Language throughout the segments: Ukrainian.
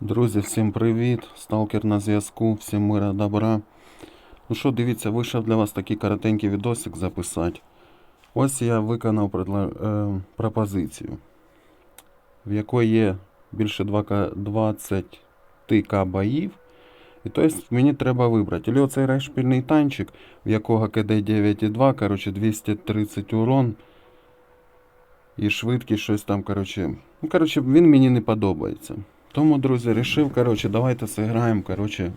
Друзі, всім привіт! Сталкер на зв'язку, всім мира добра. Ну що, дивіться, вийшов для вас такий коротенький відосик записати. Ось я виконав е, пропозицію, в якої є більше 20 к боїв. І тобто мені треба вибрати. Або цей рейшпільний танчик, в якого КД 9,2, коротше 230 урон. І швидкість щось там, коротше. Ну, коротше, він мені не подобається. Тому, друзі, рішив, коротше, давайте зіграємо, коротше,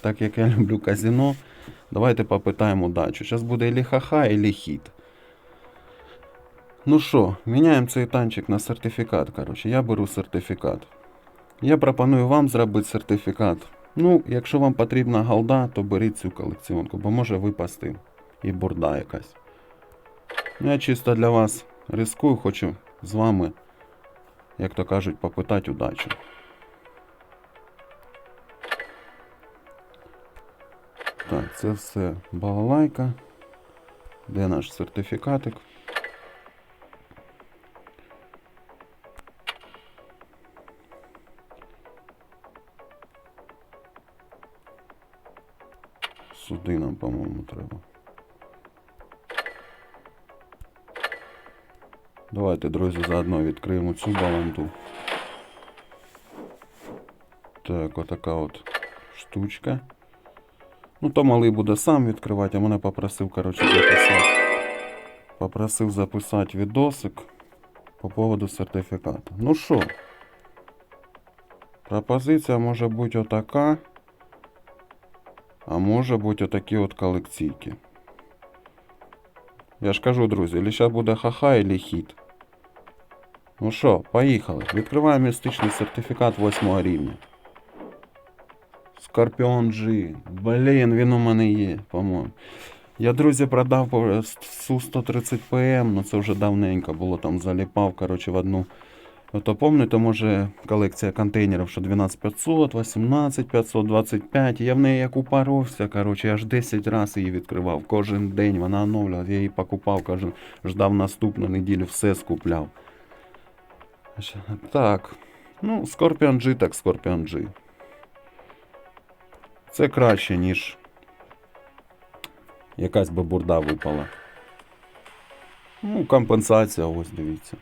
так як я люблю казино. Давайте попитаємо удачу. Зараз буде ілі ха-ха, ілі хіт. Ну що, міняємо цей танчик на сертифікат. Коротше, я беру сертифікат. Я пропоную вам зробити сертифікат. Ну, якщо вам потрібна голда, то беріть цю колекціонку, бо може випасти і бурда якась. Ну, Я чисто для вас рискую, хочу з вами, як то кажуть, попитати удачу. Так, це все балалайка. Де наш сертифікатик? Сюди нам, по-моєму, треба. Давайте, друзі, заодно відкриємо цю баланду. Так, отака от штучка. Ну, то малий буде сам відкривати, а мене попросив, коротше, записати. Попросив записати відосик по поводу сертифікату. Ну що, пропозиція може бути отака, а може бути отакі от колекційки. Я ж кажу, друзі, или зараз буде ха-ха, или хіт. Ну що, поїхали. Відкриваємо містичний сертифікат 8 рівня. Скорпіон G. Блін, він у мене є, по-моєму. Я, друзі, продав по Су-130 ПМ, ну це вже давненько було, там заліпав, коротше, в одну. То пам'ятаєте, може, колекція контейнерів, що 12500, 18500, 25. Я в неї як упаровся, коротше, аж 10 разів її відкривав. Кожен день вона оновлювала, я її покупав, кожен ждав наступну неділю, все скупляв. Так. Ну, Scorpion G, так Scorpion G. Це краще, ніж якась би бурда випала. Ну, компенсація, ось дивіться.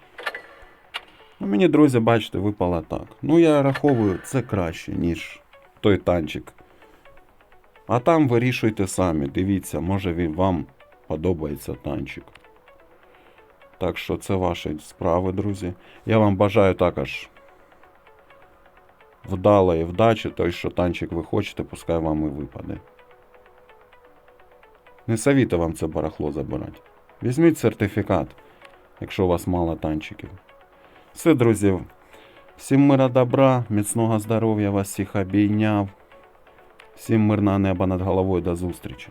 Ну, мені, друзі, бачите, випала так. Ну, я раховую, це краще, ніж той танчик. А там вирішуйте самі, дивіться, може він вам подобається танчик. Так що це ваші справи, друзі. Я вам бажаю також вдалої вдачі, той, що танчик ви хочете, пускай вам і випаде. Не совіто вам це барахло забирати. Візьміть сертифікат, якщо у вас мало танчиків. Все, друзі. Всім мира добра, міцного здоров'я вас всіх обійняв. Всім мирного неба над головою до зустрічі.